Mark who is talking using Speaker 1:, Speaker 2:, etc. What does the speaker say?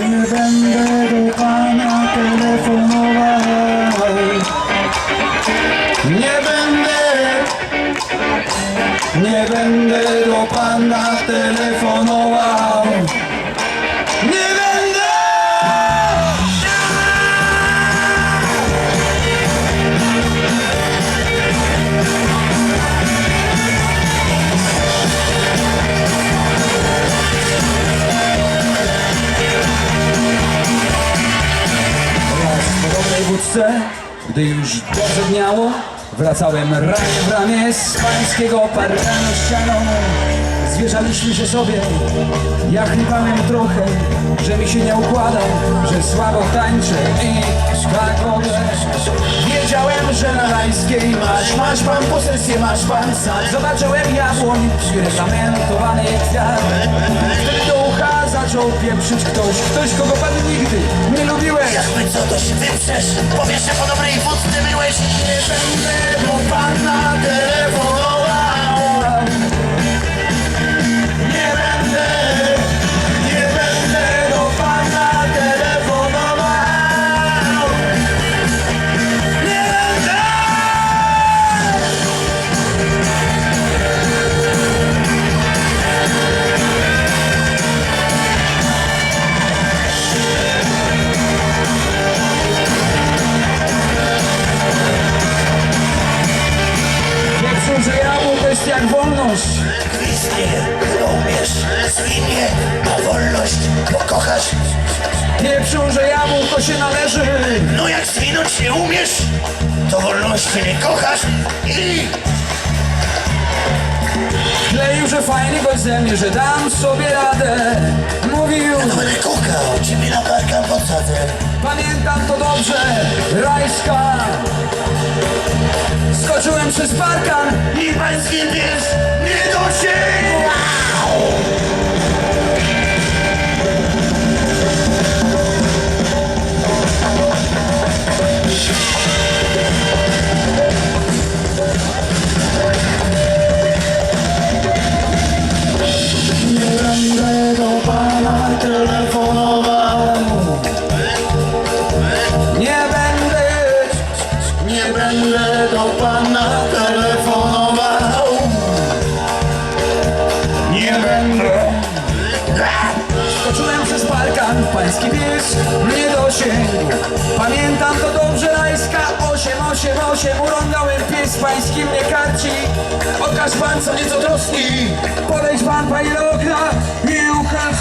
Speaker 1: Nie będę do pana Nie będę do pana telefonował wódce, gdy już dobrze dniało, wracałem ramię w ramię z pańskiego parkanu ścianą. Zwierzaliśmy się sobie, ja chlipałem trochę, że mi się nie układa, że słabo tańczę i szklakowe. Wiedziałem, że na rajskiej masz, masz pan posesję, masz pan sad. Zobaczyłem jabłoń, reklamentowany kwiat. Wtedy do ucha zaczął pieprzyć ktoś, ktoś kogo pan nigdy nie lubiłeś.
Speaker 2: To się wyprzesz. Powiesz, że po dobrej wódce byłeś
Speaker 1: Nie będę do pana jest jak wolność.
Speaker 2: Gwiznie, umiesz Swinie, a wolność pokochasz.
Speaker 1: Wiedzą, że jabłko się należy.
Speaker 2: No jak zwinąć nie umiesz To wolności nie kochasz I
Speaker 1: Kleił, że fajny gość ze mnie, że dam sobie radę. Mówił,
Speaker 2: no będę kukał Ciebie na parka podsadzę
Speaker 1: pamiętam to dobrze, przez parkan
Speaker 2: I pański pies nie dosięgł
Speaker 1: Nie będę do pana telefonował Nie będę, nie będę do pana pański pies mnie dosięgł Pamiętam to dobrze, rajska. 888 Urągałem pies pański mnie karci Okaż pan co nieco troski. Podejdź pan panie do okna Nie uchal,